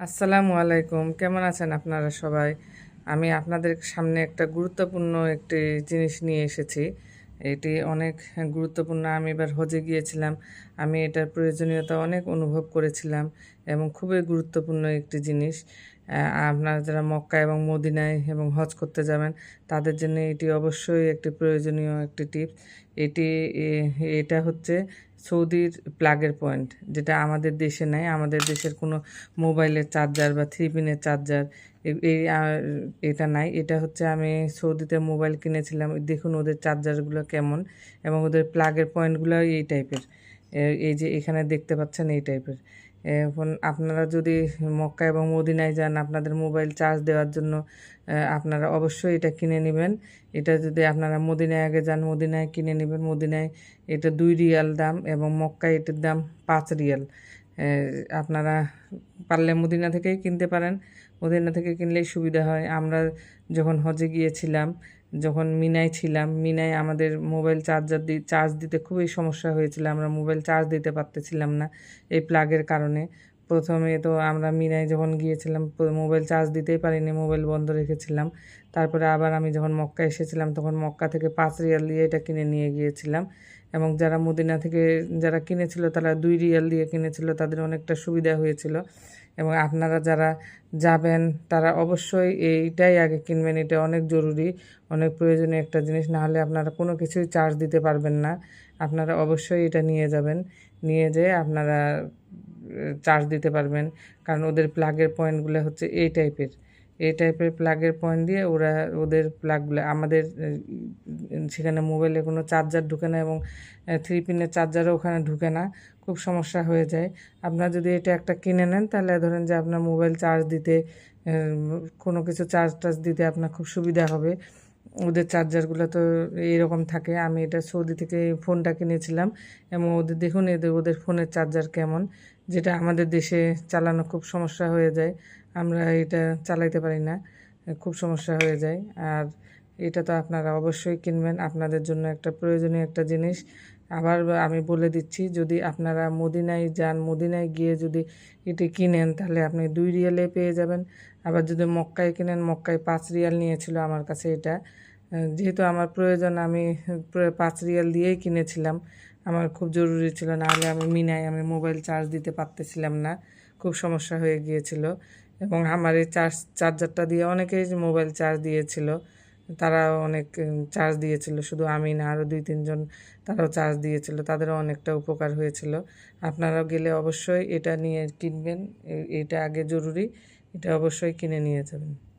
আসসালামু আলাইকুম। কেমন আছেন আপনারা সবাই? আমি আপনাদের সামনে একটা গুরুত্বপূর্ণ একটি জিনিস নিয়ে এসেছি। এটি অনেক গুরুত্বপূর্ণ। আমি এবার হজে গিয়েছিলাম। আমি এটার প্রয়োজনীয়তা অনেক অনুভব করেছিলাম এবং খুবই গুরুত্বপূর্ণ একটি জিনিস। আপনারা যারা মক্কা এবং মদিনায় এবং হজ করতে যাবেন, তাদের জন্য এটি অবশ্যই একটি প্রয়োজনীয় একটি টিপস এটি এটা হচ্ছে সৌদির প্লাগের পয়েন্ট, যেটা আমাদের দেশে নেই। আমাদের দেশের কোনো মোবাইলের চার্জার বা থ্রি পিনের চার্জার এই এটা নাই। এটা হচ্ছে আমি সৌদিতে মোবাইল কিনেছিলাম। দেখুন ওদের চার্জারগুলো কেমন এবং ওদের প্লাগের পয়েন্টগুলো এই টাইপের। এই যে এখানে দেখতে পাচ্ছেন এই টাইপের। এখন আপনারা যদি মক্কা এবং মদিনায় যান, আপনাদের মোবাইল চার্জ দেওয়ার জন্য আপনারা অবশ্যই এটা কিনে নেবেন। এটা যদি আপনারা মদিনায় আগে যান, মদিনায় কিনে নেবেন। মদিনায় এটা দুই রিয়াল দাম এবং মক্কায় এটার দাম পাঁচ রিয়াল। আপনারা পারলে মদিনা থেকেই কিনতে পারেন। মদিনা থেকে কিনলেই সুবিধা হয়। আমরা যখন হজে গিয়েছিলাম যখন মিনায় ছিলাম মিনায় আমাদের মোবাইল চার্জার দি চার্জ দিতে খুবই সমস্যা হয়েছিল, আমরা মোবাইল চার্জ দিতে পারতেছিলাম না এই প্লাগের কারণে। প্রথমে তো আমরা মিনায় যখন গিয়েছিলাম মোবাইল চার্জ দিতেই পারিনি, মোবাইল বন্ধ রেখেছিলাম। তারপরে আবার আমি যখন মক্কা এসেছিলাম, তখন মক্কা থেকে পাঁচ রিয়াল দিয়ে এটা কিনে নিয়ে গিয়েছিলাম। এবং যারা মদিনা থেকে যারা কিনেছিল, তারা দুই রিয়াল দিয়ে কিনেছিল, তাদের অনেকটা সুবিধা হয়েছিল। এবং আপনারা যারা যাবেন, তারা অবশ্যই এইটাই আগে কিনবেন, এটা অনেক জরুরি, অনেক প্রয়োজনীয় একটা জিনিস না হলে আপনারা কোনো কিছুই চার্জ দিতে পারবেন না। আপনারা অবশ্যই এটা নিয়ে যাবেন, নিয়ে যেয়ে আপনারা চার্জ দিতে পারবেন। কারণ ওদের প্লাগের পয়েন্টগুলো হচ্ছে এই টাইপের এই টাইপের প্লাগের পয়েন্ট দিয়ে ওরা ওদের প্লাগগুলো আমাদের সেখানে মোবাইলে কোনো চার্জার ঢুকে না এবং থ্রি পিনের চার্জারও ওখানে ঢুকে না, খুব সমস্যা হয়ে যায়। আপনার যদি এটা একটা কিনে নেন, তাহলে ধরেন যে আপনার মোবাইল চার্জ দিতে কোনো কিছু চার্জ টার্জ দিতে আপনার খুব সুবিধা হবে। ওদের চার্জারগুলো তো এরকম থাকে। আমি এটা সৌদি থেকে ফোনটা কিনেছিলাম এবং ওদের, দেখুন এদের, ওদের ফোনের চার্জার কেমন। যেটা আমাদের দেশে চালানো খুব সমস্যা হয়ে যায়। আমরা এটা চালাইতে পারি না, খুব সমস্যা হয়ে যায়। আর এটা তো আপনারা অবশ্যই কিনবেন। আপনাদের জন্য একটা প্রয়োজনীয় একটা জিনিস। আবার আমি বলে দিচ্ছি, যদি আপনারা মদিনায় যান, মদিনায় গিয়ে যদি এটি কিনেন, তাহলে আপনি দুই রিয়ালে পেয়ে যাবেন। আবার যদি মক্কায় কিনেন, মক্কায় পাঁচ রিয়াল নিয়েছিল আমার কাছে এটা। যেহেতু আমার প্রয়োজন, আমি পাঁচ রিয়াল দিয়েই কিনেছিলাম। আমার খুব জরুরি ছিল না হলে আমি মিনায় আমি মোবাইল চার্জ দিতে পারতেছিলাম না। খুব সমস্যা হয়ে গিয়েছিল। এবং আমার এই চার্জ, চার্জারটা দিয়ে অনেকেই মোবাইল চার্জ দিয়েছিল। তারা অনেক চার্জ দিয়েছিল। শুধু আমি না আরও দুই তিনজন তারাও চার্জ দিয়েছিল। তাদেরও অনেকটা উপকার হয়েছিল। আপনারাও গেলে অবশ্যই এটা নিয়ে কিনবেন। এটা আগে জরুরি। এটা অবশ্যই কিনে নিয়ে যাবেন।